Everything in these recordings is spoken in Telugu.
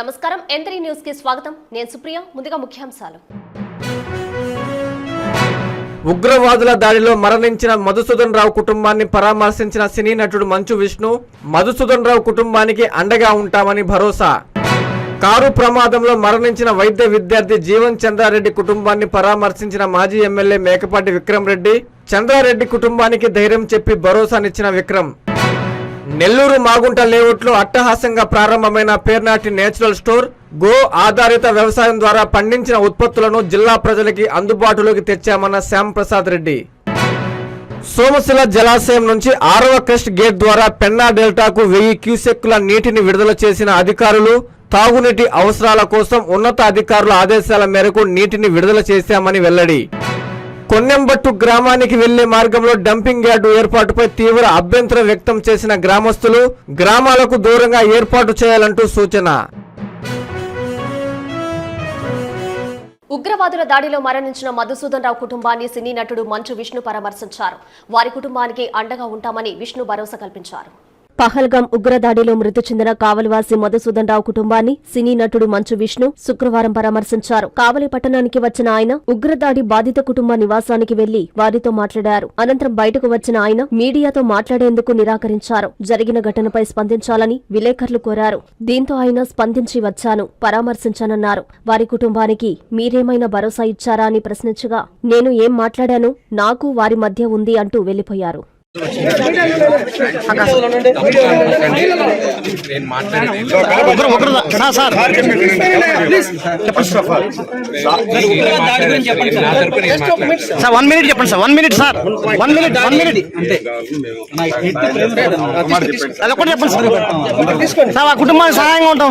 నమస్కారం. ఎంత్రీ న్యూస్కి స్వాగతం. నేను సుప్రియ ముందుగా ముఖ్యాంశాలు. ఉగ్రవాదుల దాడిలో మరణించిన మధుసూదన్ రావు కుటుంబాన్ని పరామర్శించిన సినీ నటుడు మంచు విష్ణు మధుసూదన్ రావు కుటుంబానికి అండగా ఉంటామని భరోసా. కారు ప్రమాదంలో మరణించిన వైద్య విద్యార్థి జీవన్ చంద్రారెడ్డి కుటుంబాన్ని పరామర్శించిన మాజీ ఎమ్మెల్యే మేకపాటి విక్రమ్ రెడ్డి చంద్రారెడ్డి కుటుంబానికి ధైర్యం చెప్పి భరోసానిచ్చిన విక్రమ్. నెల్లూరు మాగుంట లేఅవుట్లో అట్టహాసంగా ప్రారంభమైన పేర్నాటి నేచురల్ స్టోర్ గో ఆధారిత వ్యవసాయం ద్వారా పండించిన ఉత్పత్తులను జిల్లా ప్రజలకి అందుబాటులోకి తెచ్చామన్న శ్యామ్ ప్రసాద్ రెడ్డి. సోమశిల జలాశయం నుంచి ఆరవ క్రస్ట్ గేట్ ద్వారా పెన్నా డెల్టాకు వెయ్యి క్యూసెక్కుల నీటిని విడుదల చేసిన అధికారులు తాగునీటి అవసరాల కోసం ఉన్నత అధికారుల ఆదేశాల మేరకు నీటిని విడుదల చేశామని వెల్లడి. కొన్నెంబట్టు గ్రామానికి వెళ్ళే మార్గంలో డంపింగ్ యార్డు ఏర్పాటుపై తీవ్ర అభ్యంతరం వ్యక్తం చేసిన గ్రామస్తులు గ్రామాలకు దూరంగా ఏర్పాటు చేయాలంటూ సూచన. ఉగ్రవాదుల దాడిలో మరణించిన మధుసూదన్ రావు కుటుంబాన్ని సినీ నటుడు మంచు విష్ణు పరామర్శించారు. వారి కుటుంబానికి అండగా ఉంటామని విష్ణు భరోసా కల్పించారు. పహల్గాం ఉగ్రదాడిలో మృతి చెందిన కావలివాసి మధుసూదన్ రావు కుటుంబాన్ని సినీ నటుడు మంచు విష్ణు శుక్రవారం పరామర్శించారు. కావలి పట్టణానికి వచ్చిన ఆయన ఉగ్రదాడి బాధిత కుటుంబ నివాసానికి వెళ్ళి వారితో మాట్లాడారు. అనంతరం బయటకు వచ్చిన ఆయన మీడియాతో మాట్లాడేందుకు నిరాకరించారు. జరిగిన ఘటనపై స్పందించాలని విలేకరులు కోరారు. దీంతో ఆయన స్పందించి వచ్చాను పరామర్శించానన్నారు. వారి కుటుంబానికి మీరేమైనా భరోసా ఇచ్చారా అని ప్రశ్నించగా నేను ఏం మాట్లాడాను? నాకు వారి మధ్య ఉంది అంటూ వెళ్ళిపోయారు నేను మాట్లాడేది ఒకరు ఒకరు సార్ సార్ నా తరపున నేను మాట్లాడతాను. సార్ వన్ మినిట్ చెప్పండి sir one minute sir one minute one minute అది ఒకటి చెప్పండి సార్. సార్ ఆ కుటుంబానికి సహాయంగా ఉంటాం.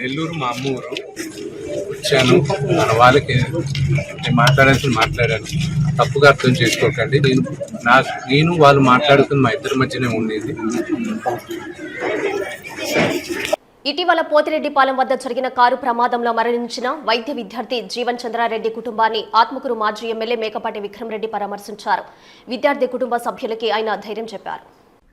నెల్లూరు మా అమ్మ ఊరు. వచ్చాను. మన వాళ్ళకి నేను మాట్లాడాల్సిన మాట్లాడాను. తప్పుగా అర్థం చేసుకోకండి. నేను నా నేను వాళ్ళు మాట్లాడుతున్న మా ఇద్దరి మధ్యనే ఉండేది. ఇటీవల పోతిరెడ్డిపాలెం వద్ద జరిగిన కారు ప్రమాదంలో మరణించిన వైద్య విద్యార్థి జీవన్ చంద్రారెడ్డి కుటుంబాన్ని ఆత్మకూరు మాజీ ఎమ్మెల్యే మేకపాటి విక్రమ్ రెడ్డి పరామర్శించారు. విద్యార్థి కుటుంబ సభ్యులకి ఆయన ధైర్యం చెప్పారు.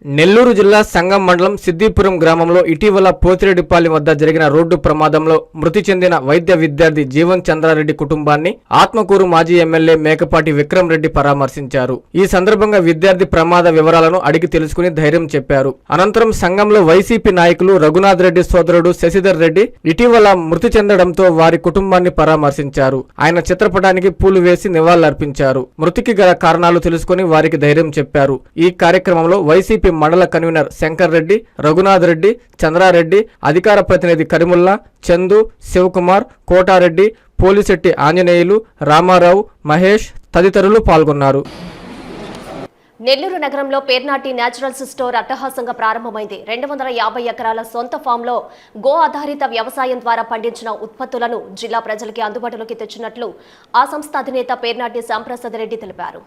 నెల్లూరు జిల్లా సంగం మండలం సిద్దిపురం గ్రామంలో ఇటీవల పోతిరెడ్డిపాలెం వద్ద జరిగిన రోడ్డు ప్రమాదంలో మృతి చెందిన వైద్య విద్యార్థి జీవన్ చంద్రారెడ్డి కుటుంబాన్ని ఆత్మకూరు మాజీ ఎమ్మెల్యే మేకపాటి విక్రమ్ రెడ్డి పరామర్శించారు. ఈ సందర్భంగా విద్యార్థి ప్రమాద వివరాలను అడిగి తెలుసుకుని ధైర్యం చెప్పారు. అనంతరం సంఘంలో వైసీపీ నాయకులు రఘునాథ్ రెడ్డి సోదరుడు శశిధర్ రెడ్డి ఇటీవల మృతి చెందడంతో వారి కుటుంబాన్ని పరామర్శించారు. ఆయన చిత్రపటానికి పూలు వేసి నివాళులర్పించారు. మృతికి గల కారణాలు తెలుసుకుని వారికి ధైర్యం చెప్పారు. ఈ కార్యక్రమంలో వైసీపీ మండల కన్వీనర్ శంకర్ రెడ్డి రఘునాథ్ రెడ్డి చంద్రారెడ్డి అధికార ప్రతినిధి కరిముల్లా చందు శివకుమార్ కోటారెడ్డి పోలిశెట్టి ఆంజనేయులు రామారావు మహేష్ తదితరులు పాల్గొన్నారు. నెల్లూరు నగరంలో పేర్నాటి న్యాచురల్స్ స్టోర్ అట్టహాసంగా ప్రారంభమైంది. రెండు వందల యాభై ఎకరాల సొంత ఫామ్లో గో ఆధారిత వ్యవసాయం ద్వారా పండించిన ఉత్పత్తులను జిల్లా ప్రజలకి అందుబాటులోకి తెచ్చినట్లు ఆ సంస్థ అధినేత పేర్నాటి శ్యాంప్రసాద్ రెడ్డి తెలిపారు.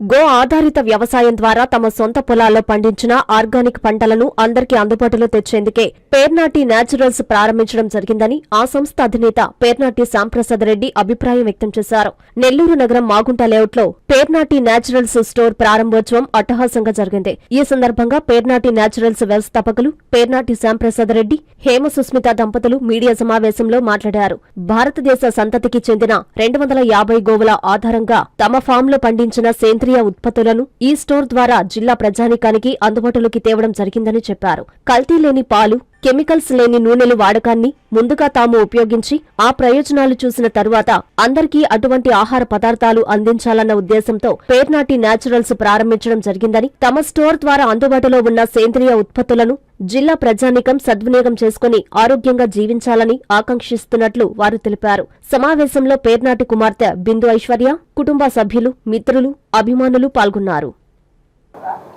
గో ఆధారిత వ్యవసాయం ద్వారా తమ సొంత పొలాల్లో పండించిన ఆర్గానిక్ పంటలను అందరికీ అందుబాటులో తెచ్చేందుకే పేర్నాటి న్యాచురల్స్ ప్రారంభించడం జరిగిందని ఆ సంస్థ అధినేత పేర్నాటి శ్యాంప్రసాద్ రెడ్డి అభిప్రాయం వ్యక్తం చేశారు. నెల్లూరు నగరం మాగుంట లేఅవుట్లో పేర్నాటి న్యాచురల్స్ స్టోర్ ప్రారంభోత్సవం అట్టహాసంగా జరిగింది. ఈ సందర్భంగా పేర్నాటి న్యాచురల్స్ వ్యవస్థాపకులు పేర్నాటి శ్యాంప్రసాద్ రెడ్డి హేమ సుస్మిత దంపతులు మీడియా సమావేశంలో మాట్లాడారు. భారతదేశ సంతతికి చెందిన రెండు వందల యాభై గోవుల ఆధారంగా తమ ఫామ్లో పండించిన సేంద్రియ ఉత్పత్తులను ఈ స్టోర్ ద్వారా జిల్లా ప్రజానికానికి అందుబాటులోకి తేవడం జరిగిందని చెప్పారు. కల్తీ లేని పాలు కెమికల్స్ లేని నూనెలు వాడకాన్ని ముందుగా తాము ఉపయోగించి ఆ ప్రయోజనాలు చూసిన తరువాత అందరికీ అటువంటి ఆహార పదార్థాలు అందించాలన్న ఉద్దేశంతో పేర్నాటి న్యాచురల్స్ ప్రారంభించడం జరిగిందని తమ స్టోర్ ద్వారా అందుబాటులో ఉన్న సేంద్రియ ఉత్పత్తులను జిల్లా ప్రజానికం సద్వినియోగం చేసుకుని ఆరోగ్యంగా జీవించాలని ఆకాంక్షిస్తున్నట్లు వారు తెలిపారు. సమావేశంలో పేర్నాటి కుమార్తె బిందు ఐశ్వర్య కుటుంబ సభ్యులు మిత్రులు అభిమానులు పాల్గొన్నారు.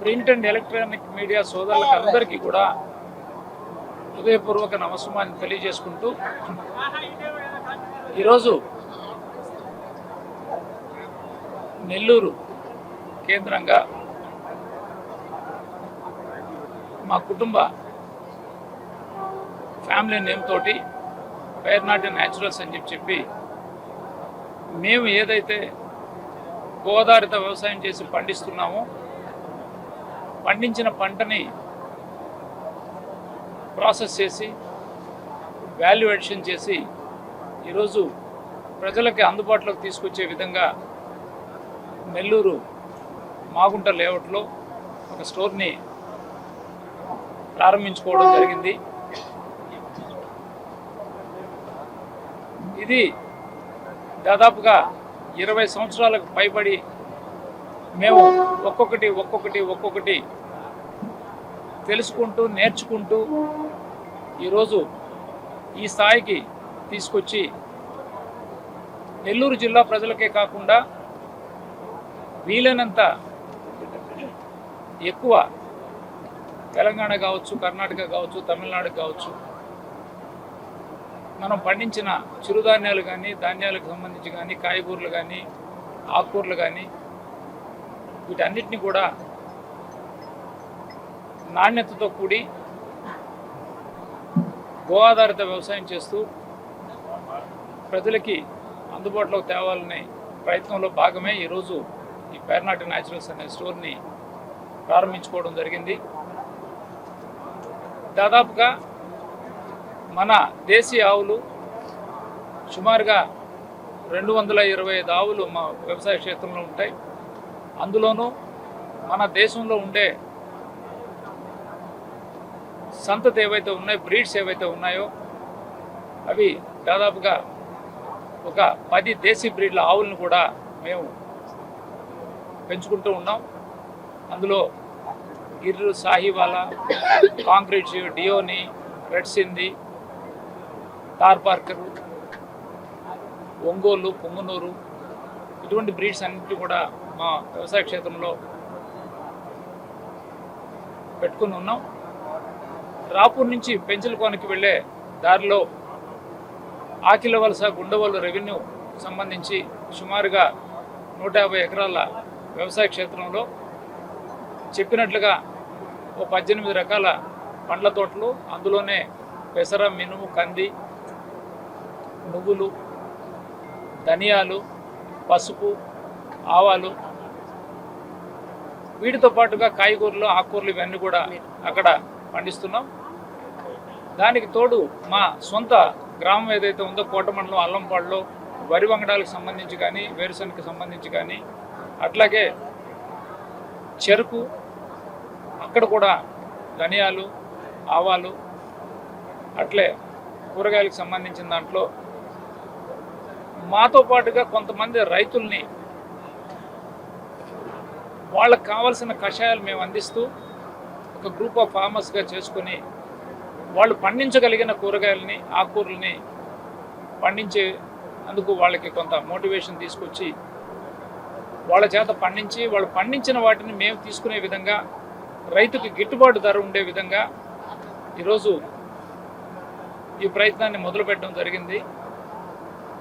ప్రింట్ అండ్ ఎలక్ట్రానిక్ మీడియా సోదరులకు అందరికీ కూడా హృదయపూర్వక నమస్కారాన్ని తెలియజేసుకుంటూ ఈరోజు నెల్లూరు కేంద్రంగా మా కుటుంబ ఫ్యామిలీ నేమ్ తోటి పేర్నాటి న్యాచురల్స్ అని చెప్పి చెప్పి మేము ఏదైతే గోదారిత వ్యవసాయం చేసి పండిస్తున్నామో పండించిన పంటని ప్రాసెస్ చేసి వాల్యూ ఎడిషన్ చేసి ఈరోజు ప్రజలకి అందుబాటులోకి తీసుకొచ్చే విధంగా నెల్లూరు మాగుంట లేఅవుట్లో ఒక స్టోర్ని ప్రారంభించుకోవడం జరిగింది. ఇది దాదాపుగా ఇరవై సంవత్సరాలకు పైబడి మేము ఒక్కొక్కటి ఒక్కొక్కటి ఒక్కొక్కటి తెలుసుకుంటూ నేర్చుకుంటూ ఈరోజు ఈ స్థాయికి తీసుకొచ్చి నెల్లూరు జిల్లా ప్రజలకే కాకుండా వీలైనంత ఎక్కువ తెలంగాణ కావచ్చు కర్ణాటక కావచ్చు తమిళనాడు కావచ్చు మనం పండించిన చిరుధాన్యాలు కానీ ధాన్యాలకు సంబంధించి కానీ కాయగూరలు కానీ ఆకుకూరలు కానీ వీటన్నిటిని కూడా నాణ్యతతో కూడి గో ఆధారిత వ్యవసాయం చేస్తూ ప్రజలకి అందుబాటులోకి తేవాలనే ప్రయత్నంలో భాగమే ఈరోజు ఈ పేర్నాటి న్యాచురల్స్ అనే స్టోర్ని ప్రారంభించుకోవడం జరిగింది. దాదాపుగా మన దేశీయ ఆవులు సుమారుగా రెండు వందల ఇరవై ఐదు ఆవులు మా వ్యవసాయ క్షేత్రంలో ఉంటాయి. అందులోనూ మన దేశంలో ఉండే సంతతి ఏవైతే ఉన్నాయో బ్రీడ్స్ ఏవైతే ఉన్నాయో అవి దాదాపుగా ఒక పది దేశీ బ్రీడ్ల ఆవులను కూడా మేము పెంచుకుంటూ ఉన్నాం. అందులో గిర్రు సాహివాలా కాంక్రీట్ డియోని రెడ్ సింది టార్ పార్కరు ఒంగోలు పొంగునూరు ఇటువంటి బ్రీడ్స్ అన్నింటినీ కూడా మా వ్యవసాయ క్షేత్రంలో పెట్టుకుని ఉన్నాం. రాపూర్ నుంచి పెంచలకోనకి వెళ్ళే దారిలో ఆకిల వలస గుండవల్లు రెవెన్యూ సంబంధించి సుమారుగా నూట యాభై ఎకరాల వ్యవసాయ క్షేత్రంలో చెప్పినట్లుగా ఓ పద్దెనిమిది రకాల పండ్ల తోటలు అందులోనే పెసర మినుము కంది నువ్వులు ధనియాలు పసుపు ఆవాలు. వీటితో పాటుగా కాయగూరలు ఆకుకూరలు ఇవన్నీ కూడా అక్కడ పండిస్తున్నాం. దానికి తోడు మా సొంత గ్రామం ఏదైతే ఉందో కోటమండలం అల్లంపాడులో వరి వంగడాలకు సంబంధించి కానీ వేరుశనగకి సంబంధించి కానీ అట్లాగే చెరుకు అక్కడ కూడా ధనియాలు ఆవాలు అట్లే కూరగాయలకు సంబంధించిన దాంట్లో మాతో పాటుగా కొంతమంది రైతుల్ని వాళ్ళకి కావాల్సిన కషాయాలు మేము అందిస్తూ ఒక గ్రూప్ ఆఫ్ ఫార్మర్స్గా చేసుకుని వాళ్ళు పండించగలిగిన కూరగాయలని ఆకుకూరల్ని పండించే అందుకు వాళ్ళకి కొంత మోటివేషన్ తీసుకొచ్చి వాళ్ళ చేత పండించి వాళ్ళు పండించిన వాటిని మేము తీసుకునే విధంగా రైతుకి గిట్టుబాటు ధర ఉండే విధంగా ఈరోజు ఈ ప్రయత్నాన్ని మొదలుపెట్టడం జరిగింది.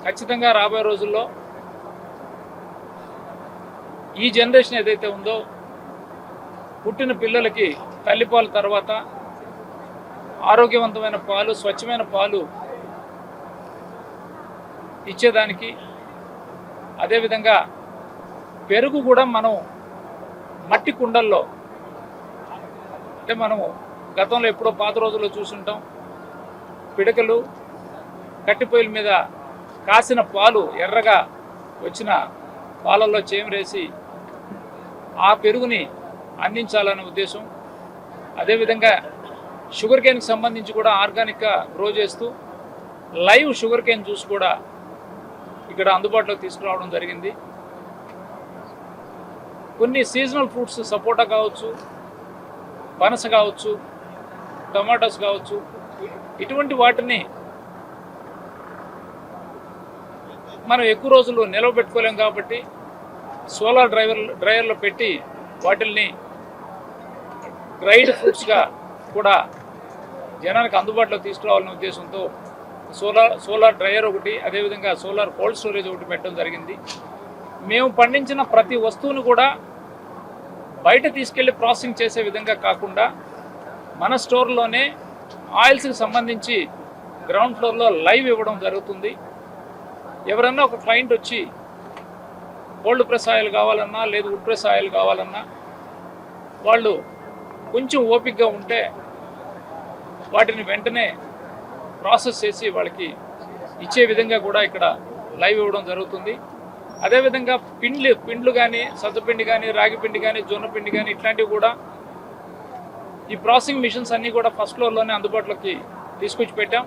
ఖచ్చితంగా రాబోయే రోజుల్లో ఈ జనరేషన్ ఏదైతే ఉందో పుట్టిన పిల్లలకి తల్లిపాలు తర్వాత ఆరోగ్యవంతమైన పాలు స్వచ్ఛమైన పాలు ఇచ్చేదానికి. అదేవిధంగా పెరుగు కూడా మనం మట్టి కుండల్లో అంటే మనము గతంలో ఎప్పుడో పాత రోజుల్లో చూసుంటాం. పిడకలు కట్టిపొయ్యిల మీద కాసిన పాలు ఎర్రగా వచ్చిన పాలల్లో చేమరేసి ఆ పెరుగుని అందించాలనే ఉద్దేశం. అదేవిధంగా షుగర్ కేన్కి సంబంధించి కూడా ఆర్గానిక్గా గ్రో చేస్తూ లైవ్ షుగర్ కేన్ జ్యూస్ కూడా ఇక్కడ అందుబాటులోకి తీసుకురావడం జరిగింది. కొన్ని సీజనల్ ఫ్రూట్స్ సపోటా కావచ్చు పనస కావచ్చు టమాటాస్ కావచ్చు ఇటువంటి వాటిని మనం ఎక్కువ రోజులు నిలవ పెట్టుకోలేం కాబట్టి సోలార్ డ్రైవర్ డ్రైవర్లో పెట్టి వాటిల్ని డ్రైడ్ ఫ్రూట్స్గా కూడా జనానికి అందుబాటులో తీసుకురావాలనే ఉద్దేశంతో సోలార్ సోలార్ డ్రైయర్ ఒకటి అదేవిధంగా సోలార్ కోల్డ్ స్టోరేజ్ ఒకటి పెట్టడం జరిగింది. మేము పండించిన ప్రతి వస్తువును కూడా బయట తీసుకెళ్ళి ప్రాసెసింగ్ చేసే విధంగా కాకుండా మన స్టోర్లోనే ఆయిల్స్కి సంబంధించి గ్రౌండ్ ఫ్లోర్లో లైవ్ ఇవ్వడం జరుగుతుంది. ఎవరన్నా ఒక క్లయింట్ వచ్చి కోల్డ్ ప్రెస్ ఆయిల్ కావాలన్నా లేదు వుడ్ ప్రెస్ ఆయిల్ కావాలన్నా వాళ్ళు కొంచెం ఓపికగా ఉంటే వాటిని వెంటనే ప్రాసెస్ చేసి వాళ్ళకి ఇచ్చే విధంగా కూడా ఇక్కడ లైవ్ ఇవ్వడం జరుగుతుంది. అదేవిధంగా పిండ్లు పిండ్లు కానీ సజ్జపిండి కానీ రాగి పిండి కానీ జొన్న పిండి కానీ ఇట్లాంటివి కూడా ఈ ప్రాసెసింగ్ మిషన్స్ అన్నీ కూడా ఫస్ట్ ఫ్లోర్లోనే అందుబాటులోకి తీసుకొచ్చి పెట్టాం.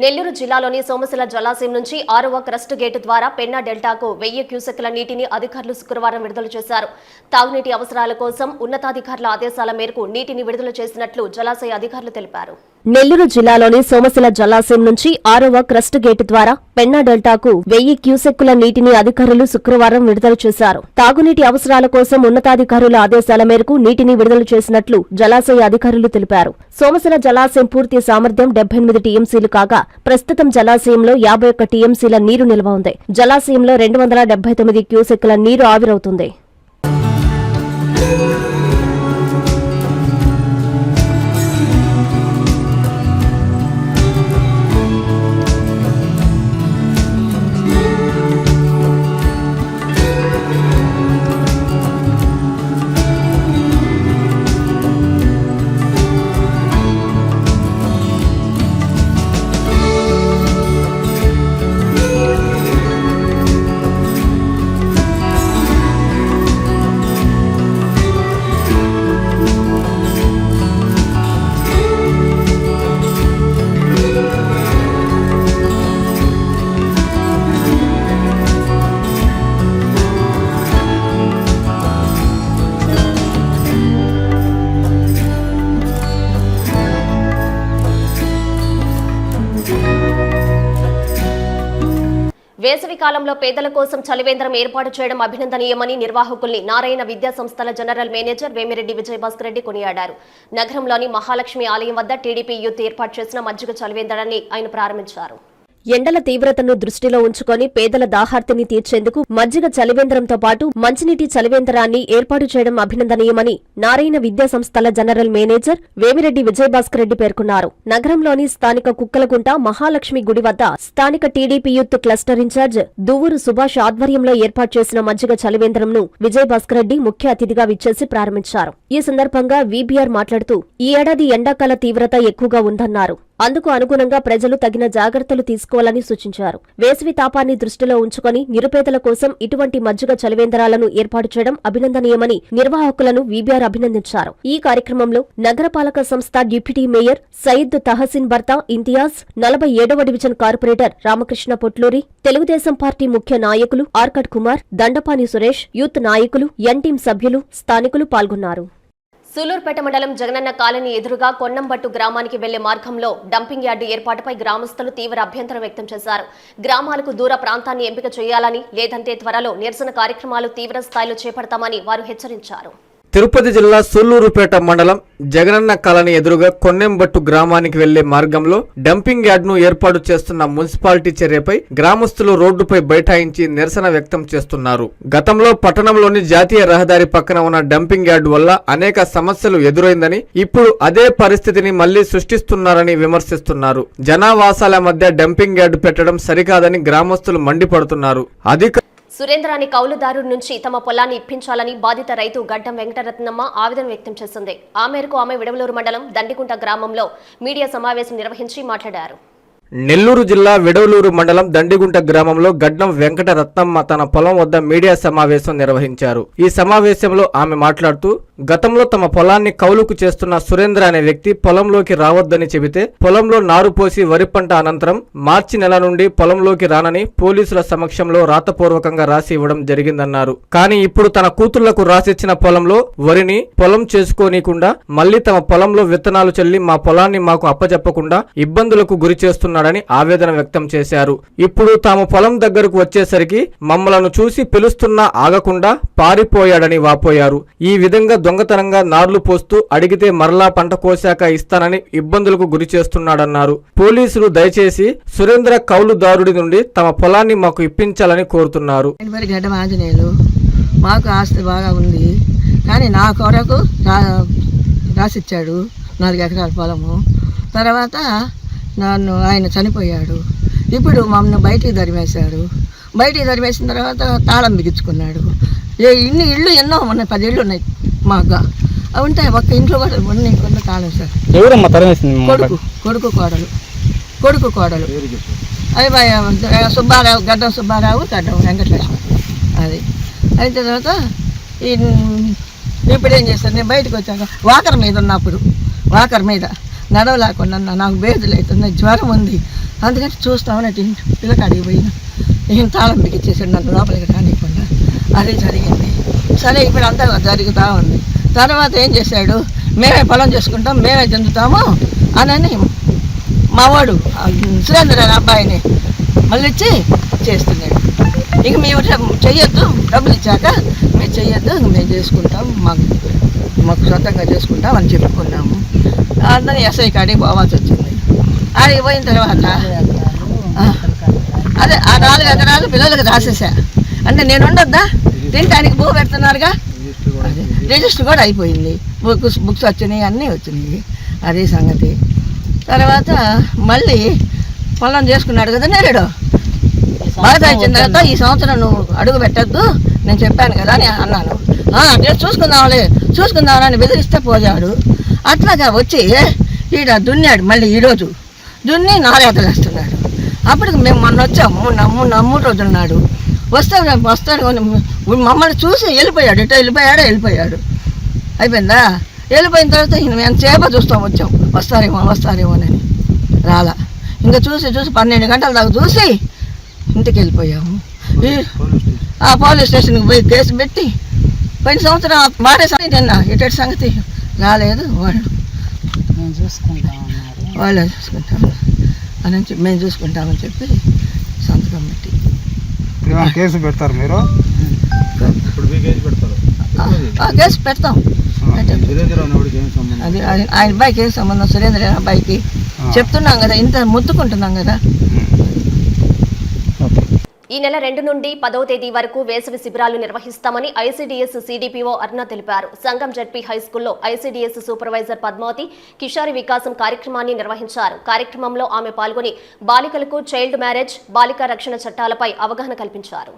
నెల్లూరు జిల్లాలోని సోమశిల జలాశయం నుంచి ఆరవ క్రస్ట్ గేటు ద్వారా పెన్నా డెల్టాకు వెయ్యి క్యూసెక్ల నీటిని అధికారులు శుక్రవారం విడుదల చేశారు. తాగునీటి అవసరాల కోసం ఉన్నతాధికారుల ఆదేశాల మేరకు నీటిని విడుదల చేసినట్లు జలాశయ అధికారులు తెలిపారు. నెల్లూరు జిల్లాలోని సోమశిల జలాశయం నుంచి ఆరవ క్రస్ట్ గేటు ద్వారా పెన్నా డెల్టాకు వెయ్యి క్యూసెక్కుల నీటిని అధికారులు శుక్రవారం విడుదల చేశారు. తాగునీటి అవసరాల కోసం ఉన్నతాధికారుల ఆదేశాల మేరకు నీటిని విడుదల చేసినట్లు జలాశయ అధికారులు తెలిపారు. సోమశిల జలాశయం పూర్తి సామర్థ్యం డెబ్బై ఎనిమిది టీఎంసీలు కాగా ప్రస్తుతం జలాశయంలో యాభై ఒక్క టీఎంసీల నీరు నిల్వ ఉంది. జలాశయంలో రెండు వందల తొమ్మిది క్యూసెక్కుల నీరు ఆవిరవుతుంది. పేదల కోసం చలివేంద్రం ఏర్పాటు చేయడం అభినందనీయమని నిర్వాహకుల్ని నారాయణ విద్యా సంస్థల జనరల్ మేనేజర్ వేమిరెడ్డి విజయభాస్కర్ రెడ్డి కొనియాడారు. నగరంలోని మహాలక్ష్మి ఆలయం వద్ద టీడీపీ యూత్ ఏర్పాటు చేసిన మజ్జిగ చలివేంద్రాన్ని ఆయన ప్రారంభించారు. ఎండల తీవ్రతను దృష్టిలో ఉంచుకొని పేదల దాహార్తిని తీర్చేందుకు మజ్జిగ చలివేంద్రంతో పాటు మంచినీటి చలివేంద్రాన్ని ఏర్పాటు చేయడం అభినందనీయమని నారాయణ విద్యా సంస్థల జనరల్ మేనేజర్ వేమిరెడ్డి విజయభాస్కర్ రెడ్డి పేర్కొన్నారు. నగరంలోని స్థానిక కుక్కలగుంట మహాలక్ష్మి గుడి వద్ద స్థానిక TDP youth cluster incharge Duvvuru Subhash ఆధ్వర్యంలో ఏర్పాటు చేసిన మజ్జిగ చలివేంద్రంను విజయభాస్కర్ రెడ్డి ముఖ్య అతిథిగా విచ్చేసి ప్రారంభించారు. ఈ సందర్భంగా వీబీఆర్ మాట్లాడుతూ ఈ ఏడాది ఎండాకాల తీవ్రత ఎక్కువగా ఉందన్నారు. అందుకు అనుగుణంగా ప్రజలు తగిన జాగ్రత్తలు తీసుకోవాలని సూచించారు. వేసవి తాపాన్ని దృష్టిలో ఉంచుకొని నిరుపేదల కోసం ఇటువంటి మజ్జిగ చలివేంద్రాలను ఏర్పాటు చేయడం అభినందనీయమని నిర్వాహకులను వీబీఆర్ అభినందించారు. ఈ కార్యక్రమంలో నగరపాలక సంస్థ డిప్యూటీ మేయర్ సయీద్ తహసిన్ భర్తా ఇంతియాజ్ నలభై ఏడవ division corporator Ramakrishna Potluri Telugu Desam party ముఖ్య నాయకులు ఆర్కట్ కుమార్ దండపాని సురేష్ యూత్ నాయకులు ఎన్టీం సభ్యులు స్థానికులు పాల్గొన్నారు. సూలూరుపేట మండలం జగనన్న కాలనీ ఎదురుగా కొన్నంబట్టు గ్రామానికి వెళ్ళే మార్గంలో డంపింగ్ యార్డు ఏర్పాటుపై గ్రామస్తులు తీవ్ర అభ్యంతరం వ్యక్తం చేశారు. గ్రామాలకు దూర ప్రాంతాన్ని ఎంపిక చేయాలని లేదంటే త్వరలో నిరసన కార్యక్రమాలు తీవ్ర స్థాయిలో చేపడతామని వారు హెచ్చరించారు. తిరుపతి జిల్లా సూళ్ళూరుపేట మండలం జగనన్న కాలనీ ఎదురుగా కొన్నెంబట్టు గ్రామానికి వెళ్ళే మార్గంలో డంపింగ్ యార్డ్ను ఏర్పాటు చేస్తున్న మున్సిపాలిటీ చర్యపై గ్రామస్తులు రోడ్డుపై బైఠాయించి నిరసన వ్యక్తం చేస్తున్నారు. గతంలో పట్టణంలోని జాతీయ రహదారి పక్కన ఉన్న డంపింగ్ యార్డ్ వల్ల అనేక సమస్యలు ఎదురైందని ఇప్పుడు అదే పరిస్థితిని మళ్ళీ సృష్టిస్తున్నారని విమర్శిస్తున్నారు. జనావాసాల మధ్య డంపింగ్ యార్డ్ పెట్టడం సరికాదని గ్రామస్తులు మండిపడుతున్నారు. అధిక సురేంద్రాని కౌలుదారు నుంచి తమ పొలాన్ని ఇప్పించాలని బాధిత రైతు గడ్డం వెంకటరత్నమ్మ ఆవేదన వ్యక్తం చేసింది. ఆ మేరకు ఆమె విడవలూరు మండలం దండికుంట గ్రామంలో మీడియా సమావేశం నిర్వహించి మాట్లాడారు. నెల్లూరు జిల్లా విడవలూరు మండలం దండిగుంట గ్రామంలో గడ్డం వెంకట రత్నమ్మ తన పొలం వద్ద మీడియా సమావేశం నిర్వహించారు. ఈ సమావేశంలో ఆమె మాట్లాడుతూ గతంలో తమ పొలాన్ని కౌలుకు చేస్తున్న సురేంద్ర అనే వ్యక్తి పొలంలోకి రావద్దని చెబితే పొలంలో నారు పోసి వరి పంట అనంతరం మార్చి నెల నుండి పొలంలోకి రానని పోలీసుల సమక్షంలో రాతపూర్వకంగా రాసి ఇవ్వడం జరిగిందన్నారు. కానీ ఇప్పుడు తన కూతుళ్ళకు రాసిచ్చిన పొలంలో వరిని పొలం చేసుకోనీకుండా మళ్ళీ తమ పొలంలో విత్తనాలు చల్లి మా పొలాన్ని మాకు అప్పచెప్పకుండా ఇబ్బందులకు గురి చేస్తున్నాడని ఆవేదన వ్యక్తం చేశారు. ఇప్పుడు తాము పొలం దగ్గరకు వచ్చేసరికి మమ్మలను చూసి పిలుస్తున్నా ఆగకుండా పారిపోయాడని వాపోయారు. ఈ విధంగా దొంగతనంగా నార్లు పోస్తూ అడిగితే మరలా పంట కోశాక ఇస్తానని ఇబ్బందులకు గురి చేస్తున్నాడన్నారు. పోలీసులు దయచేసి సురేంద్ర కౌలుదారుడి నుండి తమ పొలాన్ని మాకు ఇప్పించాలని కోరుతున్నారు. మాకు ఆస్తి బాగా ఉంది. కానీ నా కొరకు రాసిచ్చాడు నాలుగు ఎకరాల పొలము. తర్వాత నన్ను ఆయన చనిపోయాడు. ఇప్పుడు మమ్మల్ని బయటికి తరిమేశాడు. బయటికి తరిమేసిన తర్వాత తాళం బిగించుకున్నాడు. ఏ ఇన్ని ఇళ్ళు ఎన్నో ఉన్నాయి పది ఇళ్ళు ఉన్నాయి అవి ఉంటాయి ఒక్క ఇంట్లో కూడా కొన్ని కొన్ని తాళం సార్. ఎవరమ్మా తరిమేసింది కొడుకు కొడుకు కోడలు కొడుకు కోడలు. అవి సుబ్బారావు గడ్డం సుబ్బారావు గడ్డం వెంకటలక్ష్మి. అది. అయిన తర్వాత ఇప్పుడు ఏం చేస్తాను నేను బయటకు వచ్చాక వాకర్ మీద ఉన్నప్పుడు వాకర్ మీద నడవలేకుండా నాకు బేదులు అవుతుంది జ్వరం ఉంది. అందుకని చూస్తామని అటు ఇంటి పిల్లకాడికి పోయినా నేను తాళం బిగించేసాడు నన్ను లోపలికి రానియకుండా. అది జరిగింది. సరే ఇప్పుడు అంతా జరుగుతూ ఉంది. తర్వాత ఏం చేశాడు? మేమే పొలం చేసుకుంటాం మేమే చెందుతాము అని మావాడు సురేంద్ర అనే అబ్బాయిని మళ్ళీ ఇచ్చి చేస్తున్నాడు. ఇక మేము చెయ్యొద్దు డబ్బులు ఇచ్చాక మేము చెయ్యొద్దు ఇంక మేము చేసుకుంటాం మాకు మాకు సొంతంగా చేసుకుంటాం అని చెప్పుకున్నాము. అందరినీ ఎస్ఐ కాడికి పోవాల్సి వచ్చింది. ఆడికి పోయిన తర్వాత అదే ఆ నాలుగు ఎకరాలు పిల్లలకు రాసేసా. అంటే నేను ఉండొద్దా? తినడానికి భూ పెడుతున్నారుగా? రిజిస్టర్ కూడా అయిపోయింది. బుక్స్ బుక్స్ వచ్చినాయి అన్నీ వచ్చినాయి. అదే సంగతి. తర్వాత మళ్ళీ పొలం చేసుకున్నాడు కదా నేరుడు. బాగా ఇచ్చిన తర్వాత ఈ సంవత్సరం నువ్వు అడుగు పెట్టద్దు. నేను చెప్పాను కదా అని అన్నాను. "ఆ, చూసుకుందాంలే చూసుకుందామని బెదిరిస్తే పోయాడు అట్లాగా వచ్చి ఈడ దున్నాడు మళ్ళీ ఈరోజు దున్ని నారేతలు వేస్తున్నాడు. అప్పటికి మేము మొన్న వచ్చాము నమ్ము నమ్ము రోజులు ఉన్నాడు వస్తాడు వస్తాడు మమ్మల్ని చూసి వెళ్ళిపోయాడు. ఇటో వెళ్ళిపోయాడో వెళ్ళిపోయాడు. అయిపోయిందా? వెళ్ళిపోయిన తర్వాత మేము చేప చూస్తాం వచ్చాం. వస్తారేమో వస్తారేమోనని రాలా. ఇంకా చూసి చూసి పన్నెండు గంటల దాకా చూసి ఇంటికి వెళ్ళిపోయాము. ఆ పోలీస్ స్టేషన్కి పోయి కేసు పెట్టి పోయిన సంవత్సరం మారే సంగతి నిన్న ఇటు సంగతి. రాలేదు. వాళ్ళు వాళ్ళే చూసుకుంటాము అని చెప్పి మేము చూసుకుంటామని చెప్పి సంతకం పెట్టి. కేసు పెడతారు మీరు? కేసు పెడతాం. అది ఆయన ఆయన అబ్బాయికి ఏం సంబంధం? సురేంద్ర అబ్బాయికి చెప్తున్నాం కదా ఇంత ముత్తుకుంటున్నాం కదా. ఈ నెల రెండు నుండి పదవ తేదీ వరకు వేసవి శిబిరాలు నిర్వహిస్తామని ఐసీడీఎస్ సీడీపీఓ అరుణ తెలిపారు. సంఘం జడ్పీ హైస్కూల్లో ఐసీడీఎస్ సూపర్వైజర్ పద్మావతి కిషోరి వికాసం కార్యక్రమాన్ని నిర్వహించారు. కార్యక్రమంలో ఆమె పాల్గొని బాలికలకు చైల్డ్ మ్యారేజ్ బాలికా రక్షణ చట్టాలపై అవగాహన కల్పించారు.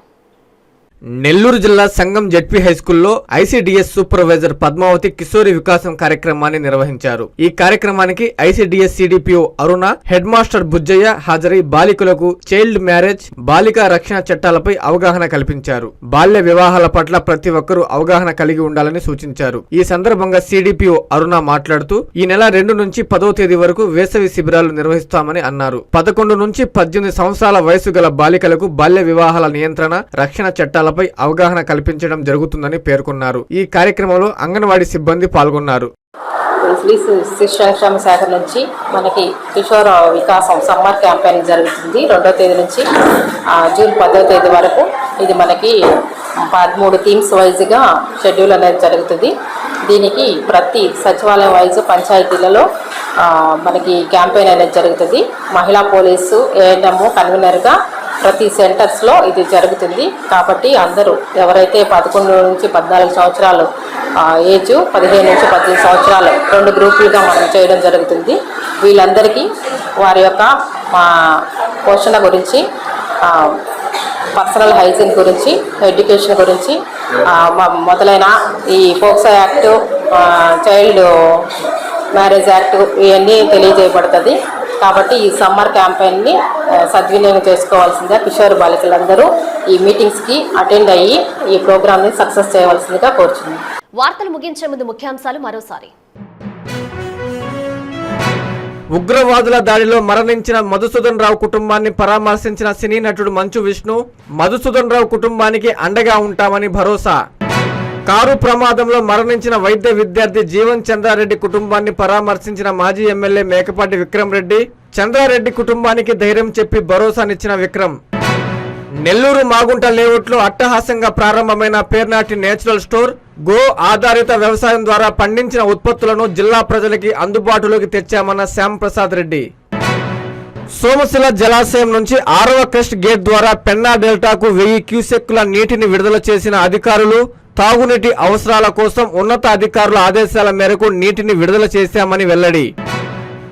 నెల్లూరు జిల్లా సంఘం జడ్పీ హైస్కూల్లో ఐసీడీఎస్ సూపర్వైజర్ పద్మావతి కిశోరి వికాసం కార్యక్రమాన్ని నిర్వహించారు. ఈ కార్యక్రమానికి ICDS CDPO Aruna head master Bujjayya హాజరై బాలికలకు చైల్డ్ మ్యారేజ్ బాలికా రక్షణ చట్టాలపై అవగాహన కల్పించారు. బాల్య వివాహాల పట్ల ప్రతి ఒక్కరూ అవగాహన కలిగి ఉండాలని సూచించారు. ఈ సందర్భంగా సిడిపిఓ అరుణ మాట్లాడుతూ ఈ నెల రెండు నుంచి పదో తేదీ వరకు వేసవి శిబిరాలు నిర్వహిస్తామని అన్నారు. పదకొండు నుంచి పద్దెనిమిది సంవత్సరాల వయసు గల బాలికలకు బాల్య వివాహాల నియంత్రణ రక్షణ చట్టాలపై అవగాహన కల్పించడం జరుగుతుందని పేర్కొన్నారు. ఈ కార్యక్రమంలో అంగన్వాడీ సిబ్బంది పాల్గొన్నారు. శ్రీ శిశు శాఖ నుంచి మనకి కిషోర వికాసం సమ్మర్ క్యాంపెయిన్ జరుగుతుంది. రెండో తేదీ నుంచి జూన్ పదో తేదీ వరకు ఇది మనకి పదమూడు థీమ్స్ వైజ్గా షెడ్యూల్ అనేది జరుగుతుంది. దీనికి ప్రతి సచివాలయం వైజ్ పంచాయతీలలో మనకి క్యాంపెయిన్ అనేది జరుగుతుంది. మహిళా పోలీసు ఏఎన్ఎం కన్వీనర్గా ప్రతి సెంటర్స్లో ఇది జరుగుతుంది. కాబట్టి అందరూ ఎవరైతే పదకొండు నుంచి పద్నాలుగు సంవత్సరాలు ఏజ్ పదిహేను నుంచి పద్దెనిమిది సంవత్సరాలు రెండు గ్రూపులుగా మనం చేయడం జరుగుతుంది. వీళ్ళందరికీ వారి యొక్క పోషణ గురించి పర్సనల్ హైజీన్ గురించి ఎడ్యుకేషన్ గురించి మొదలైన ఈ POCSO act child marriage act ఇవన్నీ తెలియజేయబడుతుంది. కాబట్టి ఈ సమ్మర్ క్యాంపెయిన్ని సద్వినియోగం చేసుకోవాల్సిందిగా కిషోర్ బాలికలందరూ ఈ మీటింగ్స్కి అటెండ్ అయ్యి ఈ ప్రోగ్రామ్ని సక్సెస్ చేయవలసిందిగా కోరుచున్నాను. వార్తలు ముగించే ముందు ముఖ్యాంశాలు మరోసారి. ఉగ్రవాదుల దాడిలో మరణించిన మధుసూదన్ రావు కుటుంబాన్ని పరామర్శించిన సినీ నటుడు మంచు విష్ణు మధుసూదన్ రావు కుటుంబానికి అండగా ఉంటామని భరోసా. కారు ప్రమాదంలో మరణించిన వైద్య విద్యార్థి జీవన్ చంద్రారెడ్డి కుటుంబాన్ని పరామర్శించిన మాజీ ఎమ్మెల్యే మేకపాటి విక్రమ్ రెడ్డి చంద్రారెడ్డి కుటుంబానికి ధైర్యం చెప్పి భరోసానిచ్చిన విక్రమ్. నెల్లూరు మాగుంట లేఅవుట్లో అట్టహాసంగా ప్రారంభమైన పేర్నాటి నేచురల్ స్టోర్ గో ఆధారిత వ్యవసాయం ద్వారా పండించిన ఉత్పత్తులను జిల్లా ప్రజలకి అందుబాటులోకి తెచ్చామన్న శ్యామ్ ప్రసాద్ రెడ్డి. సోమశిల జలాశయం నుంచి ఆరవ క్రస్ట్ గేట్ ద్వారా పెన్నా డెల్టాకు వెయ్యి క్యూసెక్కుల నీటిని విడుదల చేసిన అధికారులు తాగునీటి అవసరాల కోసం ఉన్నత అధికారుల ఆదేశాల మేరకు నీటిని విడుదల చేశామని వెల్లడి.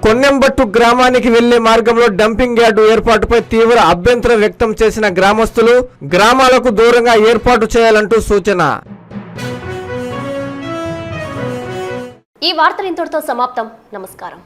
కొన్నెంబట్టు గ్రామానికి వెళ్ళే మార్గంలో డంపింగ్ యార్డు ఏర్పాటుపై తీవ్ర అభ్యంతరం వ్యక్తం చేసిన గ్రామస్తులు గ్రామాలకు దూరంగా ఏర్పాటు చేయాలంటూ సూచన. ఈ వార్తలు ఇంతటితో సమాప్తం. నమస్కారం.